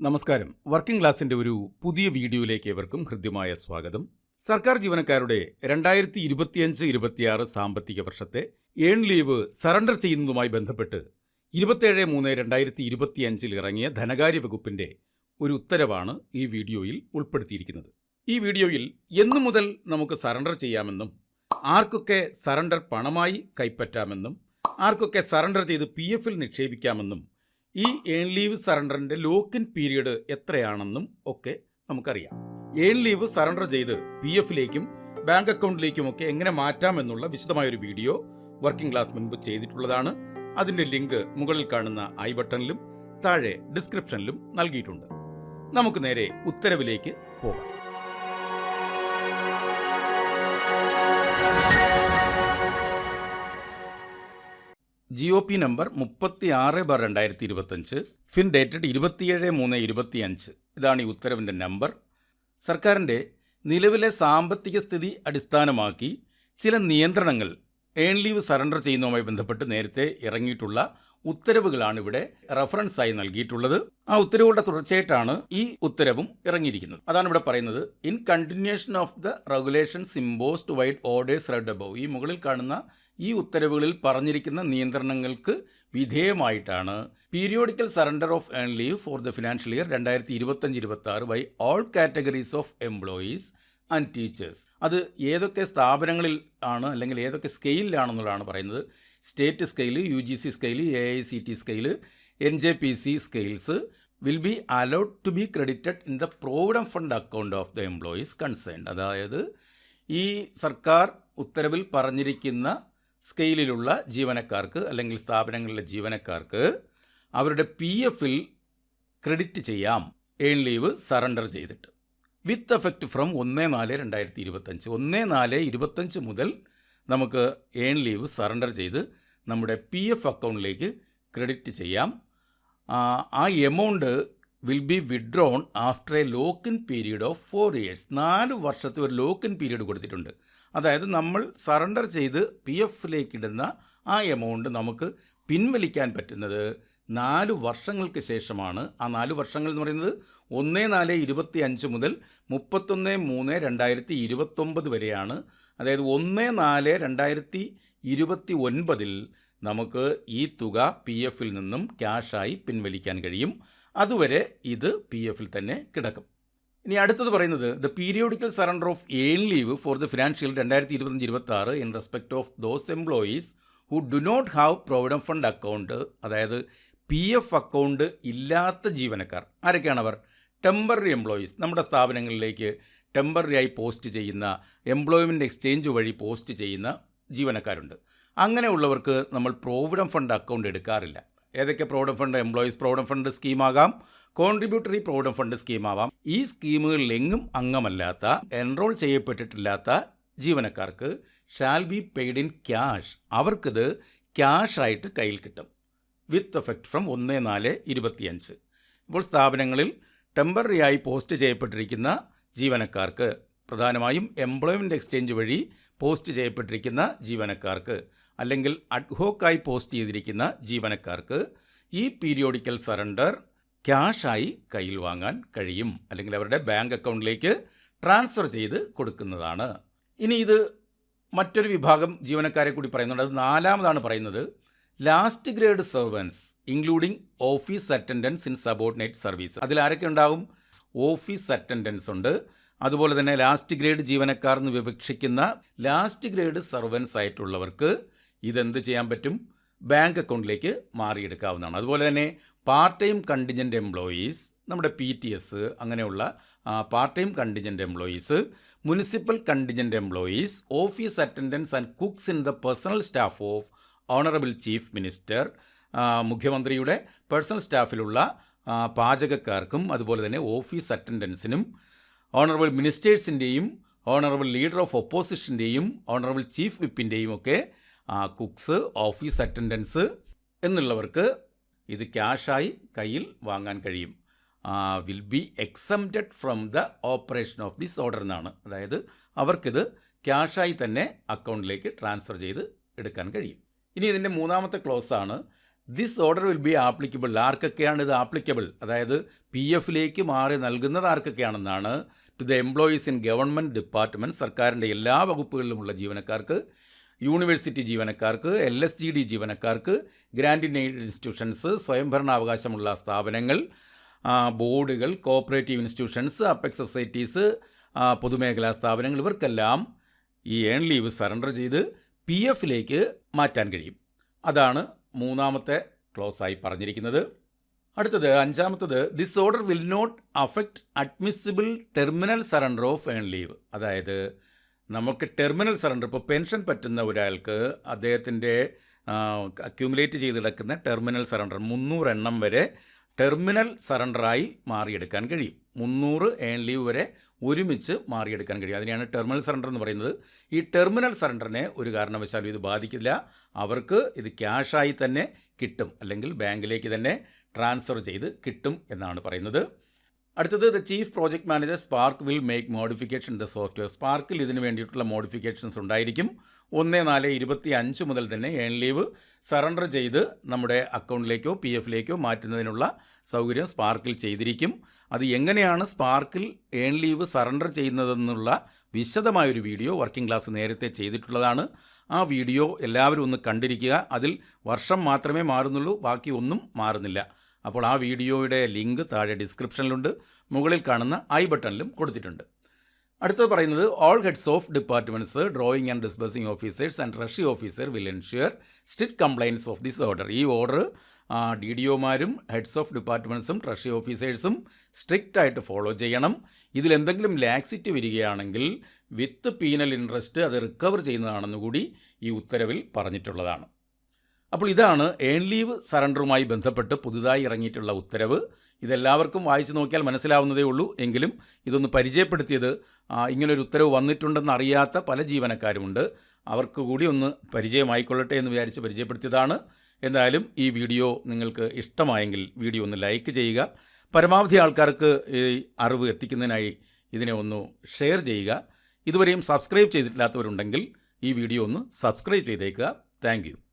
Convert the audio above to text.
നമസ്കാരം. വർക്കിംഗ് ക്ലാസിന്റെ ഒരു പുതിയ വീഡിയോയിലേക്ക് ഏവർക്കും ഹൃദ്യമായ സ്വാഗതം. സർക്കാർ ജീവനക്കാരുടെ രണ്ടായിരത്തി ഇരുപത്തിയഞ്ച് ഇരുപത്തിയാറ് സാമ്പത്തിക വർഷത്തെ ഏൺ ലീവ് സറണ്ടർ ചെയ്യുന്നതുമായി ബന്ധപ്പെട്ട് ഇരുപത്തേഴ് മൂന്ന് രണ്ടായിരത്തി ഇരുപത്തിയഞ്ചിൽ ഇറങ്ങിയ ധനകാര്യ വകുപ്പിന്റെ ഒരു ഉത്തരവാണ് ഈ വീഡിയോയിൽ ഉൾപ്പെടുത്തിയിരിക്കുന്നത്. ഈ വീഡിയോയിൽ എന്നു മുതൽ നമുക്ക് സറണ്ടർ ചെയ്യാമെന്നും ആർക്കൊക്കെ സറണ്ടർ പണമായി കൈപ്പറ്റാമെന്നും ആർക്കൊക്കെ സറണ്ടർ ചെയ്ത് പി എഫിൽ നിക്ഷേപിക്കാമെന്നും ഈ ഏൺ ലീവ് സറണ്ടറിന്റെ ലോക്കിൻ പീരീഡ് എത്രയാണെന്നും ഒക്കെ നമുക്കറിയാം. ഏൺ ലീവ് സറണ്ടർ ചെയ്ത് പി എഫിലേക്കും ബാങ്ക് അക്കൗണ്ടിലേക്കും ഒക്കെ എങ്ങനെ മാറ്റാമെന്നുള്ള വിശദമായൊരു വീഡിയോ വർക്കിംഗ് ക്ലാസ് മുൻപ് ചെയ്തിട്ടുള്ളതാണ്. അതിന്റെ ലിങ്ക് മുകളിൽ കാണുന്ന ഐ ബട്ടണിലും താഴെ ഡിസ്ക്രിപ്ഷനിലും നൽകിയിട്ടുണ്ട്. നമുക്ക് നേരെ ഉത്തരവിലേക്ക് പോകാം. ജി ഒ പി നമ്പർ മുപ്പത്തി ആറ് ബാർ രണ്ടായിരത്തി ഇരുപത്തഞ്ച് ഫിൻ ഡേറ്റഡ് ഇരുപത്തിയേഴ് മൂന്ന് ഇരുപത്തിയഞ്ച്. ഇതാണ് ഈ ഉത്തരവിന്റെ നമ്പർ സർക്കാരിന്റെ നിലവിലെ സാമ്പത്തിക സ്ഥിതി അടിസ്ഥാനമാക്കി ചില നിയന്ത്രണങ്ങൾ ഏൺ ലീവ് സറണ്ടർ ചെയ്യുന്നതുമായി ബന്ധപ്പെട്ട് നേരത്തെ ഇറങ്ങിയിട്ടുള്ള ഉത്തരവുകളാണ് ഇവിടെ റഫറൻസായി നൽകിയിട്ടുള്ളത്. ആ ഉത്തരവുകളുടെ തുടർച്ചയായിട്ടാണ് ഈ ഉത്തരവും ഇറങ്ങിയിരിക്കുന്നത്. അതാണ് ഇവിടെ പറയുന്നത്. In continuation of the regulations imposed vide orders read above ഈ മുകളിൽ കാണുന്ന ഈ ഉത്തരവുകളിൽ പറഞ്ഞിരിക്കുന്ന നിയന്ത്രണങ്ങൾക്ക് വിധേയമായിട്ടാണ് periodical surrender of earn leave for the financial year രണ്ടായിരത്തി ഇരുപത്തഞ്ച് ഇരുപത്തി ആറ് by all categories of employees and teachers അത് ഏതൊക്കെ സ്ഥാപനങ്ങളിൽ ആണ് അല്ലെങ്കിൽ ഏതൊക്കെ സ്കെയിലിലാണെന്നുള്ളതാണ് പറയുന്നത്. State scale U G C scale A I C T scale N J P C scales will be allowed to be credited in the provident fund account of the employees concerned അതായത് ഈ സർക്കാർ ഉത്തരവിൽ പറഞ്ഞിരിക്കുന്ന സ്കെയിലിലുള്ള ജീവനക്കാർക്ക് അല്ലെങ്കിൽ സ്ഥാപനങ്ങളിലെ ജീവനക്കാർക്ക് അവരുടെ പി എഫിൽ ക്രെഡിറ്റ് ചെയ്യാം ഏൺ ലീവ് സറണ്ടർ ചെയ്തിട്ട്. വിത്ത് എഫക്റ്റ് ഫ്രം ഒന്ന് നാല് രണ്ടായിരത്തി ഇരുപത്തഞ്ച്. ഒന്ന് നാല് ഇരുപത്തഞ്ച് മുതൽ നമുക്ക് ഏൺ ലീവ് സറണ്ടർ ചെയ്ത് നമ്മുടെ പി എഫ് അക്കൗണ്ടിലേക്ക് ക്രെഡിറ്റ് ചെയ്യാം. ആ, amount will be withdrawn after a lock in period of four years നാല് വർഷത്തെ ഒരു ലോക്ക് ഇൻ പീരീഡ് കൊടുത്തിട്ടുണ്ട്. അതായത് നമ്മൾ സറണ്ടർ ചെയ്ത് പി എഫിലേക്ക് ഇടുന്ന ആ എമൗണ്ട് നമുക്ക് പിൻവലിക്കാൻ പറ്റുന്നത് നാല് വർഷങ്ങൾക്ക് ശേഷമാണ്. ആ നാല് വർഷങ്ങൾ എന്ന് പറയുന്നത് ഒന്ന് നാല് ഇരുപത്തി അഞ്ച് മുതൽ മുപ്പത്തൊന്ന് മൂന്ന് രണ്ടായിരത്തി ഇരുപത്തൊമ്പത് വരെയാണ്. അതായത് ഒന്ന് നാല് രണ്ടായിരത്തി ഇരുപത്തി ഒൻപതിൽ നമുക്ക് ഈ തുക പി എഫിൽ നിന്നും ക്യാഷായി പിൻവലിക്കാൻ കഴിയും. അതുവരെ ഇത് പി എഫിൽ തന്നെ കിടക്കും. ഇനി അടുത്തത് പറയുന്നത് the periodical surrender of earn leave for the financial രണ്ടായിരത്തി ഇരുപത്തഞ്ച് ഇരുപത്തി ആറ് in respect of those employees who do not have provident fund account അതായത് പി എഫ് അക്കൗണ്ട് ഇല്ലാത്ത ജീവനക്കാർ. ആരൊക്കെയാണ് അവർ? ടെമ്പററി എംപ്ലോയീസ് നമ്മുടെ സ്ഥാപനങ്ങളിലേക്ക് ടെമ്പററി ആയി പോസ്റ്റ് ചെയ്യുന്ന എംപ്ലോയ്മെന്റ് എക്സ്ചേഞ്ച് വഴി പോസ്റ്റ് ചെയ്യുന്ന ജീവനക്കാരുണ്ട്. അങ്ങനെയുള്ളവർക്ക് നമ്മൾ പ്രോവിഡൻ ഫണ്ട് അക്കൗണ്ട് എടുക്കാറില്ല. ഏതൊക്കെ provident fund employees provident fund സ്കീമാകാം contributory provident fund സ്കീമാവാം. ഈ സ്കീമുകളിൽ എങ്ങും അംഗമല്ലാത്ത എൻറോൾ ചെയ്യപ്പെട്ടിട്ടില്ലാത്ത ജീവനക്കാർക്ക് shall be paid in cash അവർക്കിത് ക്യാഷായിട്ട് കയ്യിൽ കിട്ടും. വിത്ത് എഫക്റ്റ് ഫ്രം ഒന്ന് നാല് ഇരുപത്തിയഞ്ച്. ഇപ്പോൾ സ്ഥാപനങ്ങളിൽ ടെമ്പററി ആയി പോസ്റ്റ് ചെയ്യപ്പെട്ടിരിക്കുന്ന ജീവനക്കാർക്ക് പ്രധാനമായും എംപ്ലോയ്മെന്റ് എക്സ്ചേഞ്ച് വഴി പോസ്റ്റ് ചെയ്യപ്പെട്ടിരിക്കുന്ന ജീവനക്കാർക്ക് അല്ലെങ്കിൽ അഡ്ഹോക്കായി പോസ്റ്റ് ചെയ്തിരിക്കുന്ന ജീവനക്കാർക്ക് ഈ പീരിയോഡിക്കൽ സറണ്ടർ ക്യാഷായി കയ്യിൽ വാങ്ങാൻ കഴിയും. അല്ലെങ്കിൽ അവരുടെ ബാങ്ക് അക്കൗണ്ടിലേക്ക് ട്രാൻസ്ഫർ ചെയ്ത് കൊടുക്കുന്നതാണ്. ഇനി ഇത് മറ്റൊരു വിഭാഗം ജീവനക്കാരെ കൂടി പറയുന്നുണ്ട്. അത് നാലാമതാണ് പറയുന്നത്. Last grade servants including office attendants in subordinate service അതിൽ ആരൊക്കെ ഉണ്ടാവും? ഓഫീസ് അറ്റൻഡൻസ് ഉണ്ട്. അതുപോലെ തന്നെ ലാസ്റ്റ് ഗ്രേഡ് ജീവനക്കാർ എന്ന് വിവക്ഷിക്കുന്ന ലാസ്റ്റ് ഗ്രേഡ് സർവൻസ് ആയിട്ടുള്ളവർക്ക് ഇതെന്ത് ചെയ്യാൻ പറ്റും? ബാങ്ക് അക്കൗണ്ടിലേക്ക് മാറിയെടുക്കാവുന്നതാണ്. അതുപോലെ തന്നെ പാർട്ട് ടൈം കണ്ടിജന്റ് എംപ്ലോയീസ് നമ്മുടെ പി ടി എസ് അങ്ങനെയുള്ള part time contingent employees municipal contingent employees office attendants and cooks in the personal staff of honourable chief minister മുഖ്യമന്ത്രിയുടെ പേഴ്സണൽ സ്റ്റാഫിലുള്ള പാചകക്കാർക്കും അതുപോലെ തന്നെ ഓഫീസ് അറ്റൻഡൻസിനും ഓണറബിൾ മിനിസ്റ്റേഴ്സിന്റെയും ഓണറബിൾ ലീഡർ ഓഫ് ഒപ്പോസിഷന്റെയും ഓണറബിൾ ചീഫ് വിപ്പിന്റെയും ഒക്കെ കുക്സ് ഓഫീസ് അറ്റൻഡൻസ് എന്നുള്ളവർക്ക് ഇത് ക്യാഷായി കയ്യിൽ വാങ്ങാൻ കഴിയും. Will be exempted from the operation of this order എന്നാണ്. അതായത് അവർക്കിത് ക്യാഷായി തന്നെ അക്കൗണ്ടിലേക്ക് ട്രാൻസ്ഫർ ചെയ്ത് എടുക്കാൻ കഴിയും. ഇനി ഇതിന്റെ മൂന്നാമത്തെ ക്ലോസ് ആണ്. This order will be applicable ആർക്കൊക്കെയാണ് ഇത് ആപ്ലിക്കബിൾ അതായത് പി എഫിലേക്ക് മാറി നൽകുന്നത് ആർക്കൊക്കെയാണെന്നാണ്. To the employees in government department സർക്കാരിന്റെ എല്ലാ വകുപ്പുകളിലുമുള്ള ജീവനക്കാർക്ക് യൂണിവേഴ്സിറ്റി ജീവനക്കാർക്ക് എൽ എസ് ജി ഡി ജീവനക്കാർക്ക് ഗ്രാൻഡ് എയ്ഡ് ഇൻസ്റ്റിറ്റ്യൂഷൻസ് സ്വയംഭരണാവകാശമുള്ള സ്ഥാപനങ്ങൾ ബോർഡുകൾ കോപ്പറേറ്റീവ് ഇൻസ്റ്റിറ്റ്യൂഷൻസ് അപ്പെക്സ് സൊസൈറ്റീസ് പൊതുമേഖലാ സ്ഥാപനങ്ങൾ ഇവർക്കെല്ലാം ഈ ഏൺ ലീവ് സറണ്ടർ ചെയ്ത് പി എഫിലേക്ക് മാറ്റാൻ കഴിയും. അതാണ് മൂന്നാമത്തെ ക്ലോസായി പറഞ്ഞിരിക്കുന്നത്. അടുത്തത് അഞ്ചാമത്തത് this order will not affect admissible terminal surrender of earn leave അതായത് നമുക്ക് ടെർമിനൽ സറണ്ടർ ഇപ്പോൾ പെൻഷൻ പറ്റുന്ന ഒരാൾക്ക് അദ്ദേഹത്തിന്റെ അക്യൂമുലേറ്റ് ചെയ്ത് കിടക്കുന്ന ടെർമിനൽ സറണ്ടർ മുന്നൂറ് എണ്ണം വരെ ടെർമിനൽ സറണ്ടറായി മാറിയെടുക്കാൻ കഴിയും. മുന്നൂറ് ഏൺ ലീവ് വരെ ഒരുമിച്ച് മാറിയെടുക്കാൻ കഴിയും. അതിനെയാണ് ടെർമിനൽ സറണ്ടർ എന്ന് പറയുന്നത്. ഈ ടെർമിനൽ സറണ്ടറിനെ ഒരു കാരണവശാലും ഇത് ബാധിക്കില്ല. അവർക്ക് ഇത് ക്യാഷായി തന്നെ കിട്ടും. അല്ലെങ്കിൽ ബാങ്കിലേക്ക് തന്നെ ട്രാൻസ്ഫർ ചെയ്ത് കിട്ടും എന്നാണ് പറയുന്നത്. അടുത്തത് the chief project manager SPARK will make modification the software സ്പാർക്കിൽ ഇതിന് വേണ്ടിയിട്ടുള്ള മോഡിഫിക്കേഷൻസ് ഉണ്ടായിരിക്കും. ഒന്ന് നാല് ഇരുപത്തി അഞ്ച് മുതൽ തന്നെ ഏൺ ലീവ് സറണ്ടർ ചെയ്ത് നമ്മുടെ അക്കൗണ്ടിലേക്കോ പി എഫിലേക്കോ മാറ്റുന്നതിനുള്ള സൗകര്യം സ്പാർക്കിൽ ചെയ്തിരിക്കും. അത് എങ്ങനെയാണ് സ്പാർക്കിൽ ഏൺ ലീവ് സറണ്ടർ ചെയ്യുന്നതെന്നുള്ള വിശദമായൊരു വീഡിയോ വർക്കിംഗ് ക്ലാസ് നേരത്തെ ചെയ്തിട്ടുള്ളതാണ്. ആ വീഡിയോ എല്ലാവരും ഒന്ന് കണ്ടിരിക്കുക. അതിൽ വർഷം മാത്രമേ മാറുന്നുള്ളൂ ബാക്കി ഒന്നും മാറുന്നില്ല. അപ്പോൾ ആ വീഡിയോയുടെ ലിങ്ക് താഴെ ഡിസ്ക്രിപ്ഷനിലുണ്ട്. മുകളിൽ കാണുന്ന ഐ ബട്ടണിലും കൊടുത്തിട്ടുണ്ട്. അടുത്തത് പറയുന്നത് all heads of departments drawing and disbursing officers and Russia officer will ensure strict compliance of this order ഈ ഓർഡർ ഡി ഡി ഒമാരും ഹെഡ്സ് ഓഫ് ഡിപ്പാർട്ട്മെന്റ്സും ട്രഷറി ഓഫീസേഴ്സും സ്ട്രിക്റ്റ് ആയിട്ട് ഫോളോ ചെയ്യണം. ഇതിലെന്തെങ്കിലും ലാക്സിറ്റി വരികയാണെങ്കിൽ വിത്ത് പീനൽ ഇൻട്രസ്റ്റ് അത് റിക്കവർ ചെയ്യുന്നതാണെന്ന് കൂടി ഈ ഉത്തരവിൽ പറഞ്ഞിട്ടുള്ളതാണ്. അപ്പോൾ ഇതാണ് ഏൺ ലീവ് സറണ്ടറുമായി ബന്ധപ്പെട്ട് പുതുതായി ഇറങ്ങിയിട്ടുള്ള ഉത്തരവ്. ഇതെല്ലാവർക്കും വായിച്ചു നോക്കിയാൽ മനസ്സിലാവുന്നതേ ഉള്ളൂ. എങ്കിലും ഇതൊന്ന് പരിചയപ്പെടുത്തിയത് ഇങ്ങനൊരു ഉത്തരവ് വന്നിട്ടുണ്ടെന്ന് അറിയാത്ത പല ജീവനക്കാരുമുണ്ട്. അവർക്ക് കൂടി ഒന്ന് പരിചയമായിക്കൊള്ളട്ടെ എന്ന് വിചാരിച്ച് പരിചയപ്പെടുത്തിയതാണ്. എന്തായാലും ഈ വീഡിയോ നിങ്ങൾക്ക് ഇഷ്ടമായെങ്കിൽ വീഡിയോ ഒന്ന് ലൈക്ക് ചെയ്യുക. പരമാവധി ആൾക്കാർക്ക് ഈ അറിവ് എത്തിക്കുന്നതിനായി ഇതിനെ ഒന്ന് ഷെയർ ചെയ്യുക. ഇതുവരെയും സബ്സ്ക്രൈബ് ചെയ്തിട്ടില്ലാത്തവരുണ്ടെങ്കിൽ ഈ വീഡിയോ ഒന്ന് സബ്സ്ക്രൈബ് ചെയ്തേക്കുക. താങ്ക്